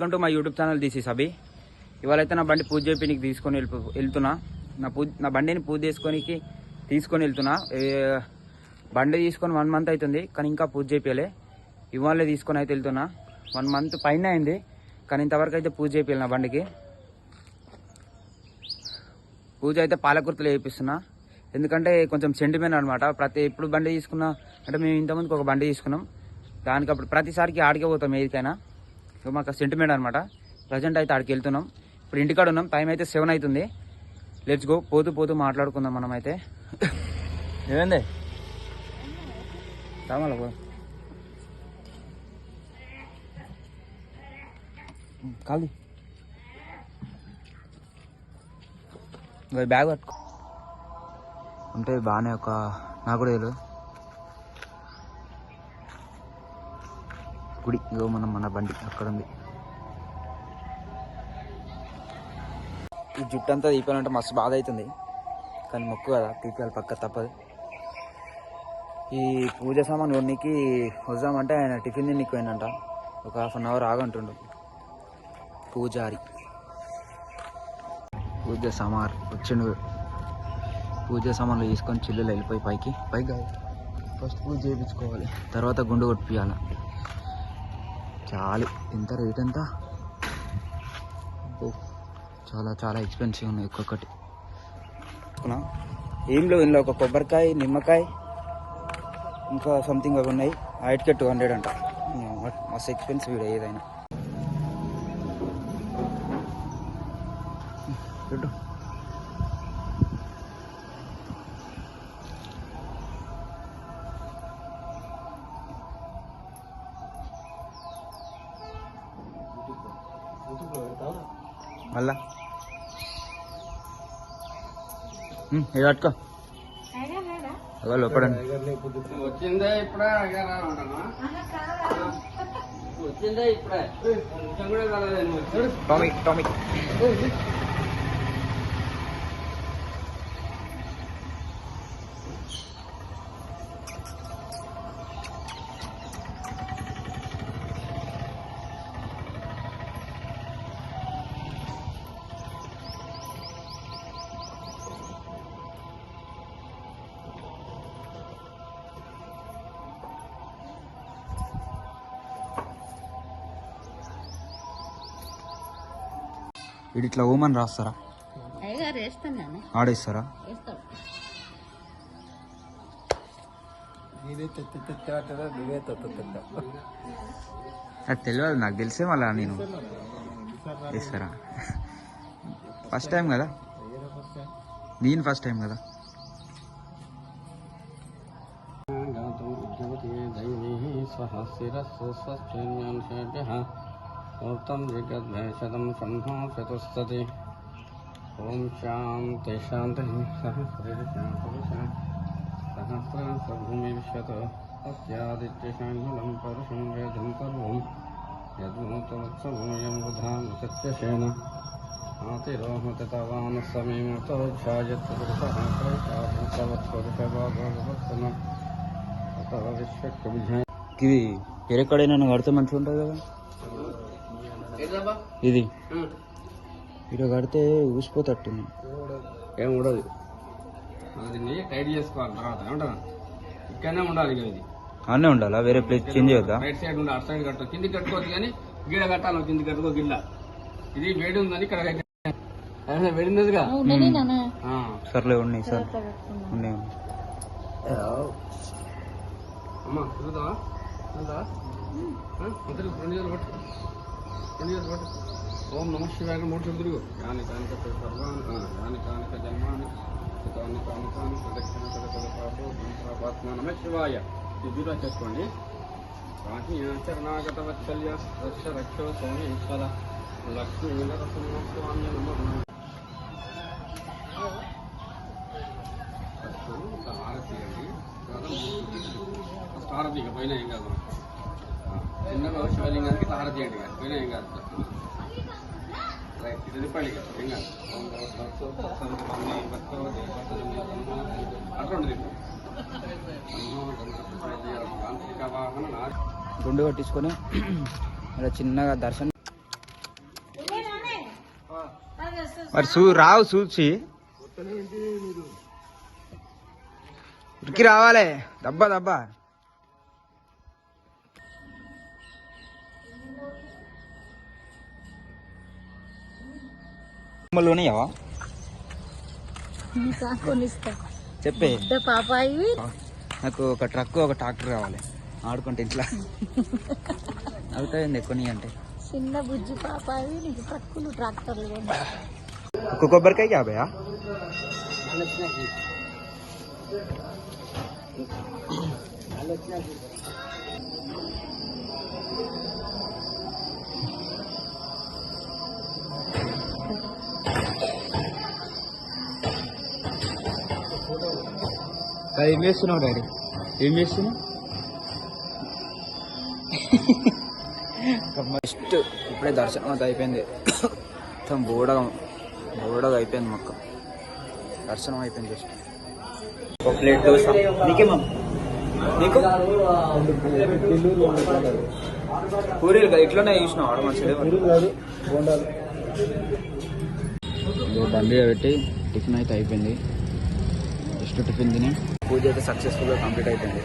Welcome to మా YouTube channel this is Abhi. ఇవాళైతే నా బండి పూజ చేపినికి తీసుకొని వెళ్ళి వెళ్తున్నా. నా పూజ నా బండిని పూజ చేసుకొనికి తీసుకొని వెళ్తున్నా. బండి తీసుకొని వన్ మంత్ అవుతుంది కానీ ఇంకా పూజ చేపియలే ఇవాళే తీసుకొని అయితే వెళ్తున్నా. వన్ మంత్ పైన అయింది కానీ ఇంతవరకు అయితే పూజ చేపియాలి నా బండికి. పూజ అయితే పాలకుర్తలు చేపిస్తున్నా. ఎందుకంటే కొంచెం సెంటిమెంట్ అనమాట ప్రతి ఎప్పుడు బండి తీసుకున్నా అంటే మేము ఇంతకుముందుకు ఒక బండి తీసుకున్నాం. దానికి అప్పుడు ప్రతిసారికి ఆడికే పోతాం ఏదికైనా. ఇక మాకు సెంటిమెంట్ అనమాట ప్రజెంట్ అయితే ఆడికి వెళ్తున్నాం. ఇప్పుడు ఇంటికాడ ఉన్నాం. టైం అయితే సెవెన్ అవుతుంది. లెట్స్ గో పోతూ పోతూ మాట్లాడుకుందాం మనం అయితే ఏమైంది రామాల కాలి బ్యాగ్ పట్టుకో. ఉంటే బాగానే ఒక నాకు కూడా తెలియదు గుడి ఇగో మనం మన బండి అక్కడ ఉంది. ఈ జుట్టు అంతా తీపాలంటే మస్తు బాధ అవుతుంది. కానీ మొక్కు కదా తీపాలి పక్క తప్పదు. ఈ పూజ సామాన్ కొన్నికి వద్దామంటే ఆయన టిఫిన్ తిన్నికి ఒక హాఫ్ అన్ అవర్ ఆగంటుండు. పూజారి. పూజ సామాన్ వచ్చిండు. పూజ సామాన్లు తీసుకొని చిల్లులు వెళ్ళిపోయి పైకి. పైకి ఫస్ట్ పూజ చేయించుకోవాలి. తర్వాత గుండు కొట్టియాలి చాలు. ఎంత రేట్ ఎంత? చాలా చాలా ఎక్స్పెన్సివ్ ఉన్నాయి ఒక్కొక్కటి. ఏంలో ఏం ఇందులో ఒక కొబ్బరికాయ నిమ్మకాయ ఇంకా సంథింగ్ అవి ఉన్నాయి. వాటికే టూ హండ్రెడ్ అంట. మస్తు ఎక్స్పెన్సివ్ ఏదైనా. మళ్ళా. ఇది పట్టుకో. అదో లోపడండి. వచ్చిందే ఇప్పుడే? వచ్చిందే ఇప్పుడే. టామిక్ టామిక్ ఇటు ఇట్లా ఓమన్ రాస్తారా? ఆడేస్తారా? అది తెలియదు నాకు తెలిసే మళ్ళా నేను. వేస్తారా? ఫస్ట్ టైం కదా? నేను ఫస్ట్ టైం కదా? గణతం ఉద్యమతే దైవీ సహస్రస్వ ऊर्तम जगद्भैषदम संभाषतुस्तति ओम शांति शांति सहस्रभूमिशत अस्यादित्यशाङ्गुलं परुषं वेदं सर्वं यद्मूतमुत्सभूयं वधाम अतः विश्वक्षुभ्य ಕಿವಿ ಬೇರೆ ಕಡೆ ನನಗೆ ఇది. ఇక్కడ కడితే ఊసిపోతట్టుంది. ఏం ఉండదు దీన్ని టైట్ చేసుకోవాలి తర్వాత ఏమంటారా? ఇక్కడనే ఉండాలి ఇక ఇది. అన్నీ ఉండాలా? వేరే ప్లేస్ చేంజ్ చేయొద్దా? రైట్ సైడ్ ఉండాలి అటు సైడ్ కట్టు కింది కట్టుకోవచ్చు కానీ గీడ కట్టాలి కింది కట్టుకో గిల్ల. ఇది వేడి ఉందని ఇక్కడ కట్టాను. అదే వేడి ఉన్నదిగా ఉండని నాన్న. ఆ. సర్లే ఉన్నాయి సార్ ఉన్నాయి. అమ్మా ఆ? తిరుగు, రెండు పట్టు ఓం నమ శివాయ మూడు చేతులు తిరుగు యాని కానిక సర్వాన్ యాని కానిక జన్మాని సుతాన్ని కానికాని ప్రదక్షిణ కలకల పాపో పాపాత్మ నమ శివాయ ఇది దూరం చేసుకోండి చరణాగత వత్సల్య రక్ష రక్షో ఈశ్వర లక్ష్మీ నరసింహస్వామి నమ ఫస్ట్ హారతి అండి తర్వాత ఫస్ట్ హారతి ఇక పైన ఏం కాదు ఆ, చిన్నగా శివలింగానికి ఇట్లా హారతి పైన ఏం కాదు. రైట్ ఇది ఏం కాదు. గుండు కట్టించుకొని అలా చిన్నగా దర్శనం మరి చూ రావు చూసి ఉరికి రావాలి. దబ్బా దబ్బా. చెప్పే. పాపాయి. నాకు ఒక ట్రక్ ఒక ట్రాక్టర్ కావాలి. ఆడుకుంటే ఇంట్లో. అవుతాయండి కొన్ని అంటే చిన్న బుజ్జి పాపాయి నీకు ట్రక్కులు ట్రాక్టర్లు. ఒక కొబ్బరికాయ యాభయా? ఏం చేస్తున్నావు డాడీ? ఏం చేస్తున్నావు? ఫస్ట్ ఇప్పుడే దర్శనం అంతా అయిపోయింది. మొత్తం బోడగా బోడగా అయిపోయింది మొక్క దర్శనం అయిపోయింది జస్ట్. ఒక ప్లేట్ దోశ పూరీలు కదా ఇట్లనే చూసినావు ఆడ మంచిదే ఇదిగో బండి పెట్టి టిఫిన్ అయితే అయిపోయింది. జస్ట్ టిఫిన్ తిని. పూజ అయితే సక్సెస్ఫుల్గా కంప్లీట్ అయిపోయింది